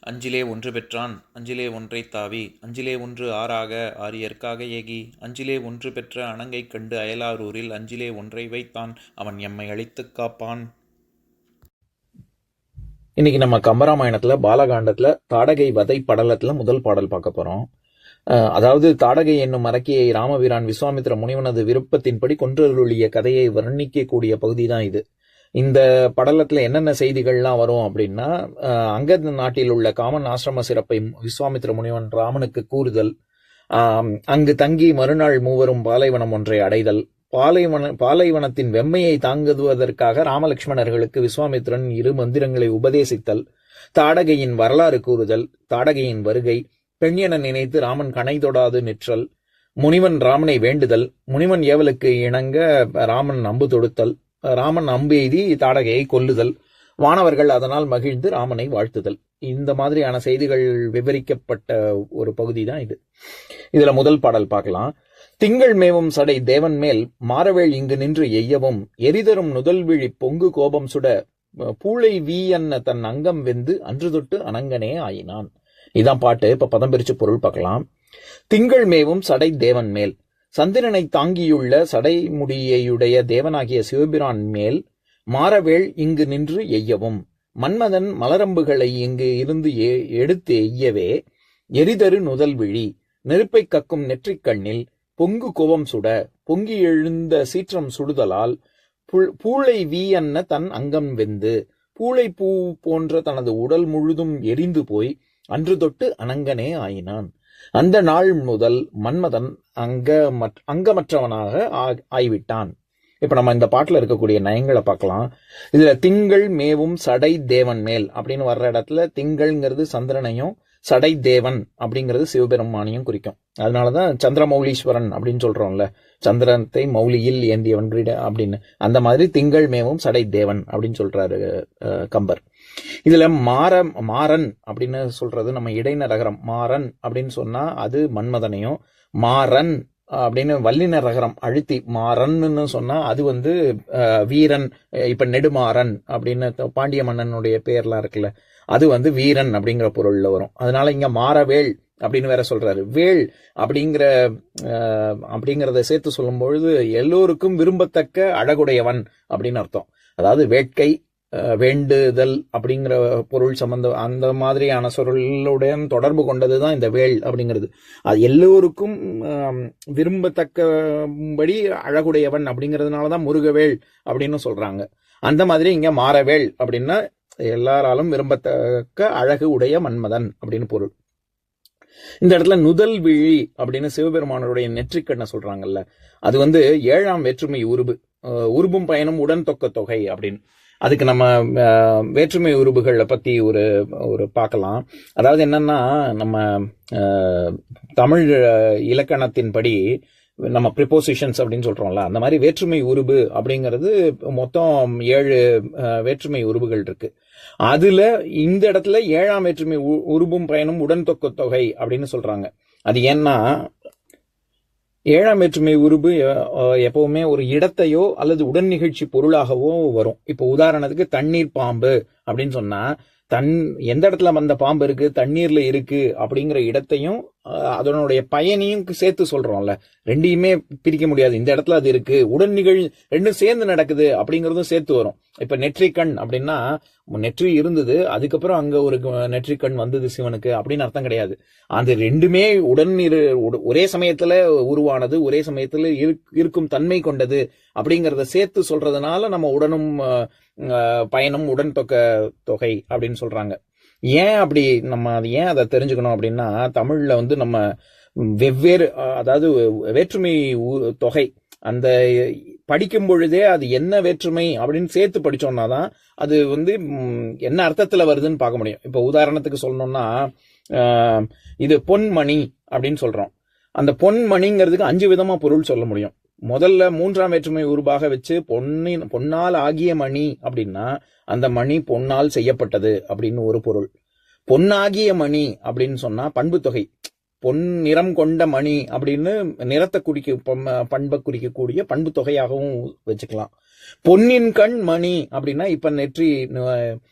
அஞ்சிலே ஒன்று பெற்றான் அஞ்சிலே ஒன்றை தாவி அஞ்சிலே ஒன்று ஆறாக ஆரியற்காக ஏகி அஞ்சிலே ஒன்று பெற்ற அணங்கை கண்டு அயலாரூரில் அஞ்சிலே ஒன்றை வைத்தான் அவன் எம்மை அழித்துக் காப்பான். இன்னைக்கு நம்ம கம்பராமாயணத்தில் பாலகாண்டத்தில் தாடகை வதை படலத்தில் முதல் பாடல் பார்க்க போகிறோம் அதாவது தாடகை என்னும் மரக்கியை ராமவீரான் விஸ்வாமித்திர முனிவனது விருப்பத்தின்படி கொன்றருளிய கதையை வர்ணிக்கக்கூடிய பகுதி தான் இது. இந்த படலத்தில் என்னென்ன செய்திகள்லாம் வரும் அப்படின்னா அங்கத் நாட்டில் உள்ள காமன் ஆசிரம சிறப்பை விஸ்வாமித்திர முனிவன் ராமனுக்கு கூறுதல் அங்கு தங்கி மறுநாள் மூவரும் பாலைவனம் ஒன்றை அடைதல் பாலைவன பாலைவனத்தின் வெம்மையை தாங்குவதற்காக ராமலட்சுமணர்களுக்கு விஸ்வாமித்திரன் இரு மந்திரங்களை உபதேசித்தல் தாடகையின் வரலாறு கூறுதல் தாடகையின் வருகை பெண் என நினைத்து ராமன் கணை தொடாது நிற்றல் முனிவன் ராமனை வேண்டுதல் முனிவன் ஏவலுக்கு இணங்க ராமன் அம்பு தொடுத்தல் ராமன் அம்பு எய்தி தாடகையை கொல்லுதல். வானவர்கள் அதனால் மகிழ்ந்து ராமனை வாழ்த்துதல். இந்த மாதிரியான செய்திகள் விவரிக்கப்பட்ட ஒரு பகுதி தான் இது. இதுல முதல் பாடல் பார்க்கலாம். திங்கள் மேவும் சடை தேவன் மேல் மாறவேள் இங்கு நின்று எய்யவும் எரிதரும் நுதல்விழி பொங்கு கோபம் சுட பூளை வீ அன்ன தன் அங்கம் வெந்து அன்று தொட்டு அனங்கனே ஆயினான். இதான் பாட்டு. இப்ப பதம் பிரிச்சு பொருள் பார்க்கலாம். திங்கள் மேவும் சடை தேவன் மேல் சந்திரனை தாங்கியுள்ள சடைமுடியையுடைய தேவனாகிய சிவபிரான் மேல் மாறவேள் இங்கு நின்று எய்யவும். மன்மதன் மலரம்புகளை இங்கு இருந்து எடுத்து எய்யவே எரிதரு நுதல் விழி நெருப்பை கக்கும் நெற்றிக் கண்ணில் பொங்கு கோபம் சுட பொங்கி எழுந்த சீற்றம் சுடுதலால் புல்- பூளை வீயன்ன தன் அங்கம் வெந்து பூளை பூ போன்ற தனது உடல் முழுதும் எரிந்து போய் அன்று தொட்டு அனங்கனே ஆயினான். அந்த நாள் முதல் மன்மதன் அங்க அங்கமற்றவனாக ஆ- ஆய்விட்டான். இப்ப நம்ம இந்த பாட்டுல இருக்கக்கூடிய நயங்களை பார்க்கலாம். இதுல திங்கள் மேவும் சடை தேவன் மேல் அப்படின்னு வர்ற இடத்துல திங்கள்ங்கிறது சந்திரனையும் சடை தேவன் அப்படிங்கிறது சிவபெருமானையும் குறிக்கும். அதனாலதான் சந்திரமௌலீஸ்வரன் அப்படின்னு சொல்றோம்ல. சந்திரத்தை மௌலியில் ஏந்தியவன் கிரீட அப்படின்னு. அந்த மாதிரி திங்கள் மேவும் சடை தேவன் அப்படின்னு சொல்றாரு கம்பர். இதில் மாற மாறன் அப்படின்னு சொல்றது நம்ம இடைநரகரம் மாறன் அப்படின்னு சொன்னா அது மன்மதனையும் மாறன் அப்படின்னு வல்லின ரகரம் அழுத்தி மாறன்னு சொன்னா அது வந்து வீரன் இப்போ இப்ப நெடுமாறன் அப்படின்னு பாண்டிய மன்னனுடைய பேர்லாம் இருக்குல்ல அது வந்து வீரன் அப்படிங்கிற பொருள்ல வரும். அதனால இங்க மாறவேள் அப்படின்னு வேற சொல்றாரு. வேள் அப்படிங்கிற அப்படிங்கிறத சேர்த்து சொல்லும் பொழுது எல்லோருக்கும் விரும்பத்தக்க அழகுடையவன் அப்படின்னு அர்த்தம். அதாவது வேட்கை வேண்டுதல் அப்படிங்கிற பொருள் சம்பந்த அந்த மாதிரியான சொருளுடைய தொடர்பு கொண்டது தான் இந்த வேள் அப்படிங்கிறது. அது எல்லோருக்கும் விரும்பத்தக்கபடி அழகுடையவன் அப்படிங்கிறதுனால தான் முருகவேள் அப்படின்னு சொல்றாங்க. அந்த மாதிரி இங்கே மாறவேள் அப்படின்னா எல்லாராலும் விரும்பத்தக்க அழகு உடைய மன்மதன் அப்படின்னு பொருள். இந்த இடத்துல நுதல் விழி அப்படின்னு சிவபெருமானுடைய நெற்றிக்கண்ணை சொல்றாங்கல்ல. அது வந்து ஏழாம் வேற்றுமை உருபு உருபும் பயனும் உடன் தொக்க தொகை அப்படின்னு. அதுக்கு நம்ம வேற்றுமை உருபுகளை பற்றி ஒரு ஒரு பார்க்கலாம். அதாவது என்னன்னா நம்ம தமிழ் இலக்கணத்தின்படி நம்ம ப்ரிப்போசிஷன்ஸ் அப்படின்னு சொல்கிறோம்ல அந்த மாதிரி வேற்றுமை உருபு அப்படிங்கிறது மொத்தம் ஏழு வேற்றுமை உருபுகள் இருக்கு. அதுல இந்த இடத்துல ஏழாம் வேற்றுமை உ- உருபும் பயனும் உடன்தொக்க தொகை அப்படின்னு சொல்றாங்க. அது ஏன்னா ஏழாம் வேற்றுமை உருபு எப்பவுமே ஒரு இடத்தையோ அல்லது உடன் நிகழ்ச்சி பொருளாகவோ வரும். இப்போ உதாரணத்துக்கு தண்ணீர் பாம்பு அப்படின்னு சொன்னா தன் எந்த இடத்துல அந்த பாம்பு இருக்கு தண்ணீர்ல இருக்கு அப்படிங்கிற இடத்தையும் அதனுடைய பயனையும் சேர்த்து சொல்றோம்ல. ரெண்டையுமே பிரிக்க முடியாது. இந்த இடத்துல அது இருக்கு. உடன் நிகழ் ரெண்டும் சேர்ந்து நடக்குது அப்படிங்கறதும் சேர்த்து வரும். இப்ப நெற்றிக்கண் அப்படின்னா நெற்றி இருந்தது அதுக்கப்புறம் அங்க ஒரு நெற்றிக்கண் வந்தது சிவனுக்கு அப்படின்னு அர்த்தம் கிடையாது. அந்த ரெண்டுமே உடன் இரு ஒரே சமயத்துல உருவானது ஒரே சமயத்துல இருக்- இருக்கும் தன்மை கொண்டது அப்படிங்கறத சேர்த்து சொல்றதுனால நம்ம உடனும் பயணம் பயனும் உடன் தொக்க தொகை அப்படின்னு சொல்றாங்க. ஏன் அப்படி நம்ம அது ஏன் அதை தெரிஞ்சுக்கணும் அப்படின்னா தமிழில் வந்து நம்ம வெவ்வேறு அதாவது வேற்றுமை தொகை அந்த படிக்கும் பொழுதே அது என்ன வேற்றுமை அப்படின்னு சேர்த்து படித்தோம்னா தான் அது வந்து என்ன அர்த்தத்தில் வருதுன்னு பார்க்க முடியும். இப்போ உதாரணத்துக்கு சொல்லணும்னா இது பொன்மணி அப்படின்னு சொல்கிறோம் அந்த பொன்மணிங்கிறதுக்கு அஞ்சு விதமாக பொருள் சொல்ல முடியும். முதல்ல மூன்றாம் வேற்றுமை உருபாக வச்சு பொன்னின் பொன்னால் ஆகிய மணி அப்படின்னா அந்த மணி பொன்னால் செய்யப்பட்டது அப்படின்னு ஒரு பொருள். பொன்னாகிய மணி அப்படின்னு சொன்னா பண்பு தொகை. பொன் நிறம் கொண்ட மணி அப்படின்னு நிறத்தை குறிக்க பம்- பண்பை குறிக்கக்கூடிய பண்பு தொகையாகவும் வச்சுக்கலாம். பொன்னின் கண் மணி அப்படின்னா இப்ப நெற்றி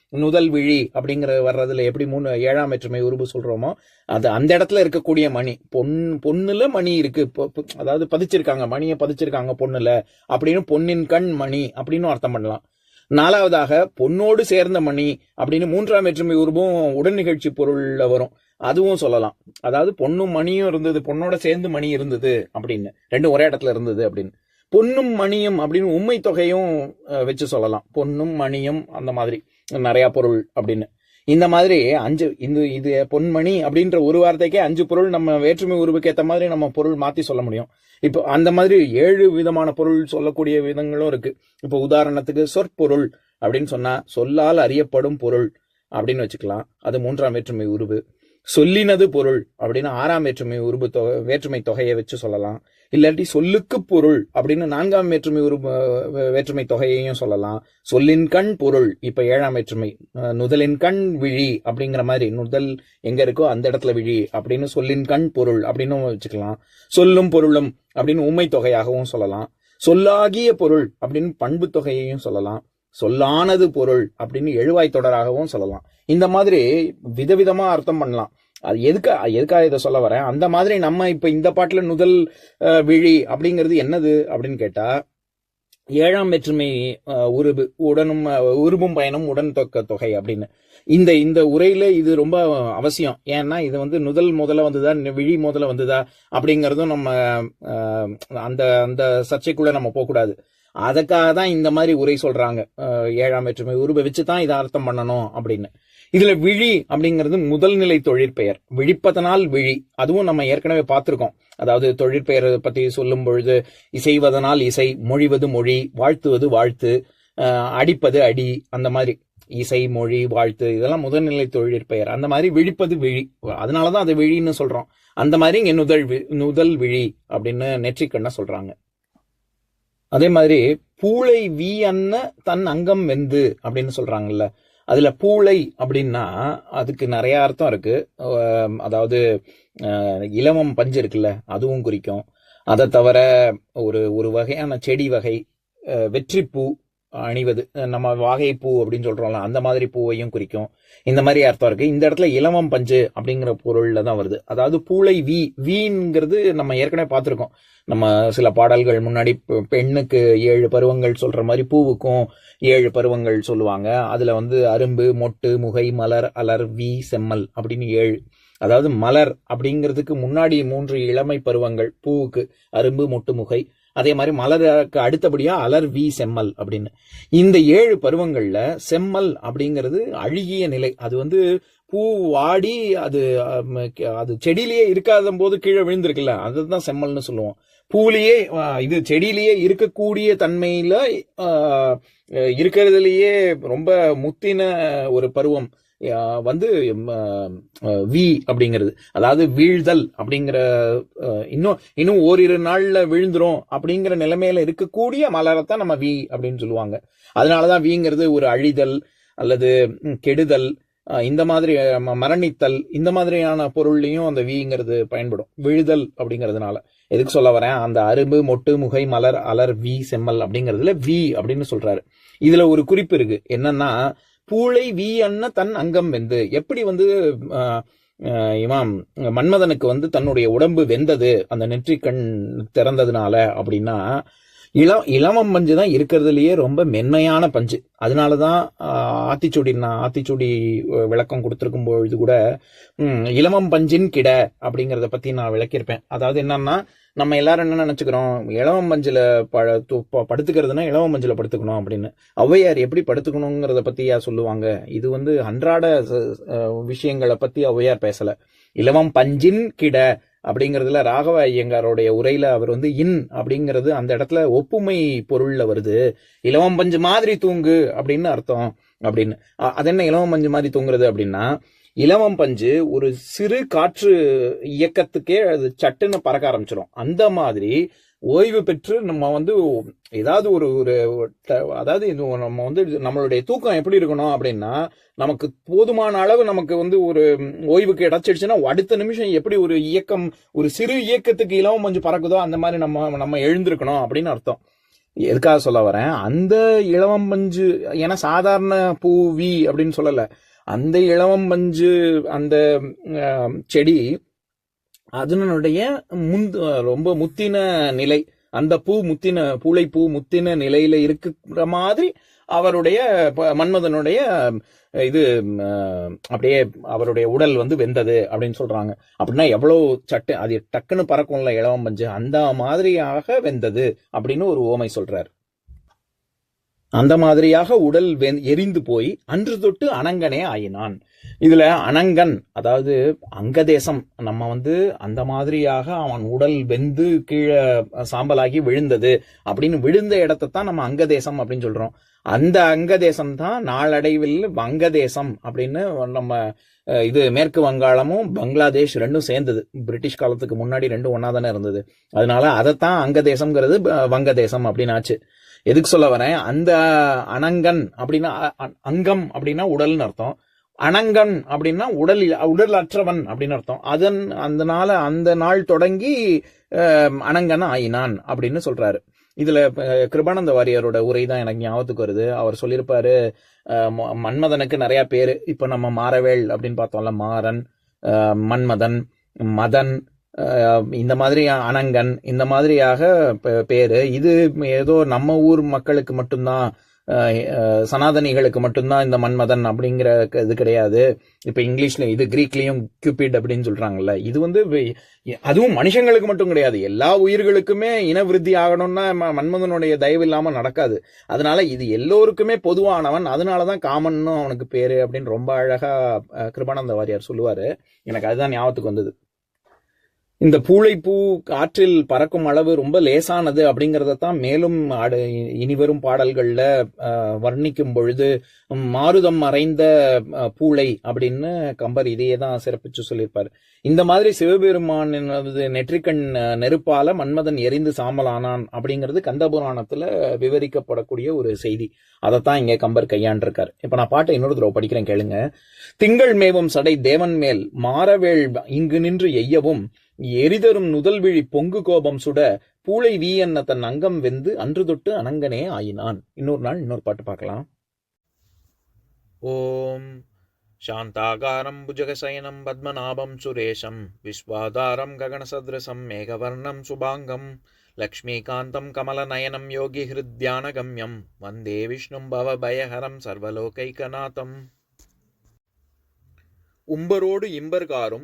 நுதல் விழி அப்படிங்கிற வர்றதுல எப்படி மூணு ஏழாம் வெற்றுமை உருபு சொல்றோமோ அது அந்த இடத்துல இருக்கக்கூடிய மணி. பொன் பொண்ணுல மணி இருக்கு. அதாவது பதிச்சிருக்காங்க மணியை பதிச்சிருக்காங்க பொண்ணுல அப்படின்னு பொன்னின் கண் மணி அப்படின்னு அர்த்தம் பண்ணலாம். நாலாவதாக பொன்னோடு சேர்ந்த மணி அப்படின்னு மூன்றாம் வேற்றுமை உருவம் உடல் நிகழ்ச்சி பொருள்ல வரும். அதுவும் சொல்லலாம். அதாவது பொண்ணும் மணியும் இருந்தது பொண்ணோட சேர்ந்து மணி இருந்தது அப்படின்னு. ரெண்டும் ஒரே இடத்துல இருந்தது அப்படின்னு. பொன்னும் மணியும் அப்படின்னு உண்மை தொகையும் வச்சு சொல்லலாம். பொன்னும் மணியும் அந்த மாதிரி. நிறைய பொருள் அப்படின்னு. இந்த மாதிரி அஞ்சு இந்த இது பொன்மணி அப்படின்ற ஒரு வார்த்தைக்கே அஞ்சு பொருள் நம்ம வேற்றுமை உருவுக்கு ஏற்ற மாதிரி நம்ம பொருள் மாத்தி சொல்ல முடியும். இப்போ அந்த மாதிரி ஏழு விதமான பொருள் சொல்லக்கூடிய விதங்களும் இருக்கு. இப்போ உதாரணத்துக்கு சொற்பொருள் அப்படின்னு சொன்னா சொல்லால் அறியப்படும் பொருள் அப்படின்னு வச்சுக்கலாம். அது மூன்றாம் வேற்றுமை உருவு. சொல்லினது பொருள் அப்படின்னு ஆறாம் வேற்றுமை உருவு தொகை வேற்றுமை தொகையை வச்சு சொல்லலாம். இல்லாட்டி சொல்லுக்கு பொருள் அப்படின்னு நான்காம் வேற்றுமை ஒரு வேற்றுமை தொகையையும் சொல்லலாம். சொல்லின் கண் பொருள் இப்ப ஏழாம் வேற்றுமை. நுதலின் கண் விழி அப்படிங்கிற மாதிரி நுதல் எங்க இருக்கோ அந்த இடத்துல விழி அப்படின்னு சொல்லின் கண் பொருள் அப்படின்னு வச்சுக்கலாம். சொல்லும் பொருளும் அப்படின்னு உண்மை தொகையாகவும் சொல்லலாம். சொல்லாகிய பொருள் அப்படின்னு பண்பு தொகையையும் சொல்லலாம். சொல்லானது பொருள் அப்படின்னு எழுவாய் தொடராகவும் சொல்லலாம். இந்த மாதிரி விதவிதமா அர்த்தம் பண்ணலாம். அது எதுக்கா எதுக்காக இதை சொல்ல வரேன்? அந்த மாதிரி நம்ம இப்போ இந்த பாட்டில் நுதல் விழி அப்படிங்கிறது என்னது அப்படின்னு கேட்டால் ஏழாம் வேற்றுமை உருபு உடனும் உருபும் பயணம் உடன் தொக்க தொகை அப்படின்னு. இந்த இந்த உரையில இது ரொம்ப அவசியம். ஏன்னா இது வந்து நுதல் முதல்ல வந்ததா விழி முதல்ல வந்ததா அப்படிங்கிறதும் நம்ம அந்த அந்த சர்ச்சைக்குள்ள நம்ம போகக்கூடாது. அதுக்காக தான் இந்த மாதிரி உரை சொல்றாங்க. ஏழாம் வேற்றுமை உருவை வச்சு தான் இதை அர்த்தம் பண்ணணும் அப்படின்னு. இதுல விழி அப்படிங்கிறது முதல் நிலை தொழிற்பெயர். விழிப்பதனால் விழி. அதுவும் நம்ம ஏற்கனவே பார்த்துருக்கோம். அதாவது தொழிற்பெயரை பத்தி சொல்லும் பொழுது இசைவதனால் இசை மொழிவது மொழி வாழ்த்துவது வாழ்த்து அடிப்பது அடி அந்த மாதிரி. இசை மொழி வாழ்த்து இதெல்லாம் முதல்நிலை தொழிற்பெயர். அந்த மாதிரி விழிப்பது விழி. அதனாலதான் அது விழின்னு சொல்றோம். அந்த மாதிரி இங்க நுதல் வி- நுதல் விழி அப்படின்னு நெற்றிக்கண்ண சொல்றாங்க. அதே மாதிரி பூளை வி அன்ன தன் அங்கம் வெந்து அப்படின்னு சொல்றாங்கல்ல. அதுல பூளை அப்படின்னா அதுக்கு நிறைய அர்த்தம் இருக்கு. அதாவது இலவம் பஞ்சு இருக்குல்ல அதுவும் குறிக்கும். அதை தவிர ஒரு ஒரு வகையான செடி வகை வெற்றிப்பூ அணிவது. நம்ம வாகைப்பூ அப்படின்னு சொல்கிறோம்ல அந்த மாதிரி பூவையும் குறிக்கும். இந்த மாதிரி அர்த்தம் இருக்குது இந்த இடத்துல இளமம் பஞ்சு அப்படிங்கிற பொருளில் தான் வருது. அதாவது பூளை வி வீங்கிறது நம்ம ஏற்கனவே பார்த்துருக்கோம். நம்ம சில பாடல்கள் முன்னாடி பெண்ணுக்கு ஏழு பருவங்கள் சொல்கிற மாதிரி பூவுக்கும் ஏழு பருவங்கள் சொல்லுவாங்க. அதில் வந்து அரும்பு மொட்டு முகை மலர் அலர் வி செம்மல் அப்படின்னு ஏழு. அதாவது மலர் அப்படிங்கிறதுக்கு முன்னாடி மூன்று இளமை பருவங்கள் பூவுக்கு அரும்பு மொட்டு முகை. அதே மாதிரி மலருக்கு அடுத்தபடியாக அலர் வி செம்மல் அப்படின்னு. இந்த ஏழு பருவங்களில் செம்மல் அப்படிங்கிறது அழுகிய நிலை. அது வந்து பூ வாடி அது அது செடியிலேயே இருக்காத போது கீழே விழுந்திருக்குல்ல அதுதான் செம்மல்னு சொல்லுவோம். பூலேயே இது செடியிலேயே இருக்கக்கூடிய தன்மையில் இருக்கிறதுலையே ரொம்ப முத்தின ஒரு பருவம். வந்து வி அப்படிங்கிறது. அதாவது வீழ்தல் அப்படிங்கிற இன்னும் இன்னும் ஓரிரு நாள்ல விழுந்துரும் அப்படிங்கிற நிலைமையில இருக்கக்கூடிய மலரைத்தான் நம்ம வி அப்படின்னு சொல்லுவாங்க. அதனாலதான் விங்கிறது ஒரு அழிதல் அல்லது கெடுதல் இந்த மாதிரி ம- மரணித்தல் இந்த மாதிரியான பொருள்லையும் அந்த விங்கிறது பயன்படும். விழுதல் அப்படிங்கிறதுனால. எதுக்கு சொல்ல வரேன்? அந்த அரும்பு மொட்டு முகை மலர் அலர் வி செம்மல் அப்படிங்கிறதுல வி அப்படின்னு சொல்றாரு. இதுல ஒரு குறிப்பு இருக்கு. என்னன்னா பூளை வி அன்ன தன் அங்கம் வெந்து. எப்படி வந்து இமாம் மன்மதனுக்கு வந்து தன்னுடைய உடம்பு வெந்தது அந்த நெற்றிக்கண் திறந்ததுனால அப்படின்னா இளம் இளமம் பஞ்சு தான் இருக்கிறதுலயே ரொம்ப மென்மையான பஞ்சு. அதனால தான் ஆத்திச்சூடி நான் ஆத்திச்சூடி விளக்கம் கொடுத்துருக்கும் பொழுது கூட இளமம் பஞ்சின் கிட அப்படிங்கிறத பத்தி நான் விளக்கியிருப்பேன். அதாவது என்னன்னா நம்ம எல்லாரும் என்ன நினச்சிக்கிறோம்? இளவம் பஞ்சுல ப- ப- படுத்துக்கிறதுனா இளவம் பஞ்சுல படுத்துக்கணும் அப்படின்னு. ஔவையார் எப்படி படுத்துக்கணுங்கிறத பற்றியா சொல்லுவாங்க? இது வந்து அன்றாட விஷயங்களை பற்றி ஔவையார் பேசலை. இளவம் பஞ்சின் கிட அப்படிங்கிறதுல ராகவ ஐயங்காரோடைய உரையில அவர் வந்து இன் அப்படிங்கிறது அந்த இடத்துல ஒப்புமை பொருள்ல வருது. இளவம் பஞ்சு மாதிரி தூங்கு அப்படின்னு அர்த்தம் அப்படின்னு. அது என்ன இளவம் பஞ்சு மாதிரி தூங்குறது அப்படின்னா இலவம் பஞ்சு ஒரு சிறு காற்று இயக்கத்துக்கே அது சட்டுன்னு பறக்க ஆரம்பிச்சிடும் அந்த மாதிரி ஓய்வு பெற்று நம்ம வந்து ஏதாவது ஒரு ஒரு ட- அதாவது இது நம்ம வந்து நம்மளுடைய தூக்கம் எப்படி இருக்கணும் அப்படின்னா நமக்கு போதுமான அளவு நமக்கு வந்து ஒரு ஓய்வுக்கு இடைச்சிடுச்சுன்னா அடுத்த நிமிஷம் எப்படி ஒரு இயக்கம் ஒரு சிறு இயக்கத்துக்கு இலவம் கொஞ்சம் பறக்குதோ அந்த மாதிரி நம்ம நம்ம எழுந்திருக்கணும் அப்படின்னு அர்த்தம். எதுக்காக சொல்ல வரேன்? அந்த இளவம் பஞ்சு ஏன்னா சாதாரண பூவி அப்படின்னு சொல்லலை. அந்த இளவம் பஞ்சு அந்த செடி அதனுடைய முந்து ரொம்ப முத்தின நிலை அந்த பூ முத்தின பூளை பூ முத்தின நிலையில இருக்கிற மாதிரி அவருடைய ப- மன்மதனுடைய இது அப்படியே அவருடைய உடல் வந்து வெந்தது அப்படின்னு சொல்றாங்க. அப்படின்னா எவ்வளவு சட்டு அது டக்குன்னு பறக்கும்ல இளவம் பஞ்சு அந்த மாதிரியாக வெந்தது அப்படின்னு ஒரு ஓமை சொல்றாரு. அந்த மாதிரியாக உடல் வெந்- எரிந்து போய் அன்று தொட்டு அனங்கனே ஆயினான். இதுல அனங்கன் அதாவது அங்கதேசம் நம்ம வந்து அந்த மாதிரியாக அவன் உடல் வெந்து கீழே சாம்பலாகி விழுந்தது அப்படின்னு விழுந்த இடத்தை தான் நம்ம அங்கதேசம் அப்படின்னு சொல்றோம். அந்த அங்கதேசம் தான் நாளடைவில் வங்கதேசம் அப்படின்னு நம்ம இது மேற்கு வங்காளமும் பங்களாதேஷ் ரெண்டும் சேர்ந்தது. பிரிட்டிஷ் காலத்துக்கு முன்னாடி ரெண்டும் ஒன்னா தானே இருந்தது. அதனால அதைத்தான் அங்கதேசம்ங்கிறது வங்கதேசம் அப்படின்னு ஆச்சு. எதுக்கு சொல்ல வரேன்? அந்த அனங்கன் அப்படின்னா அ- அ- அங்கம் அப்படின்னா உடல்னு அர்த்தம். அனங்கன் அப்படின்னா உடல் உடல் அற்றவன் அப்படின்னு அர்த்தம். அதன் அந்த நாள அந்த நாள் தொடங்கி அனங்கன் ஆயினான் அப்படின்னு சொல்றாரு. இதுல கிருபானந்த வாரியரோட உரை தான் எனக்கு ஞாபகத்துக்கு வருது. அவர் சொல்லியிருப்பாரு ம- மன்மதனுக்கு நிறைய பேரு இப்ப நம்ம மாரவேல் அப்படின்னு பார்த்தோம்ல மாறன் மன்மதன் மதன் இந்த மாதிரி அனங்கன் இந்த மாதிரியாக பே- இது ஏதோ நம்ம ஊர் மக்களுக்கு மட்டும்தான் சனாதனிகளுக்கு மட்டும்தான் இந்த மன்மதன் அப்படிங்கிற க- இது கிடையாது. இப்போ இங்கிலீஷில் இது கிரீக்லேயும் கியூபிட் அப்படின்னு சொல்கிறாங்கல்ல இது வந்து அதுவும் மனுஷங்களுக்கு மட்டும் கிடையாது. எல்லா உயிர்களுக்குமே இனவிருத்தி ஆகணும்னா ம- மன்மதனுடைய தயவு இல்லாமல் நடக்காது. அதனால இது எல்லோருக்குமே பொதுவானவன். அதனால தான் காமன்னு அவனுக்கு பேர் அப்படின்னு ரொம்ப அழகாக கிருபானந்த வாரியார் சொல்லுவார். எனக்கு அதுதான் ஞாபகத்துக்கு வந்தது. இந்த பூளைப்பூ காற்றில் பறக்கும் அளவு ரொம்ப லேசானது அப்படிங்கிறத தான் மேலும் அடு- இனிவரும் பாடல்கள்ல வர்ணிக்கும் பொழுது மாருதம் மறைந்த பூளை அப்படின்னு கம்பர் இதையே தான் சிறப்பிச்சு சொல்லியிருப்பார். இந்த மாதிரி சிவபெருமானது நெற்றிக்கண் நெருப்பால மன்மதன் எரிந்து சாம்பலானான் அப்படிங்கிறது கந்தபுராணத்துல விவரிக்கப்படக்கூடிய ஒரு செய்தி. அதைத்தான் இங்க கம்பர் கையாண்டிருக்காரு. இப்ப நான் பாட்டை இன்னொரு தடவை படிக்கிறேன் கேளுங்க. திங்கள் மேவும் சடை தேவன் மேல் மாறவேள் இங்கு நின்று எய்யவும் எரிதரும் நுதல்விழி பொங்கு கோபம் சுட பூளை வீ என்ன தன் அங்கம் வெந்து அன்று தொட்டு அனங்கனே ஆயினான் இன்னொரு நாள் இன்னொரு பாட்டு பார்க்கலாம் ॐ शान्ताकारं भुजगशयनं पद्मनाभं सुरेशं विश्वाधारं गगनसदृशं मेघवर्णं शुभाङ्गं लक्ष्मीकान्तं कमलनयनं योगिहृद्यानगम्यं वन्दे विष्णुं भवभयहरं सर्वलोकैकनाथम् உம்பரோடு இம்பர்காரும்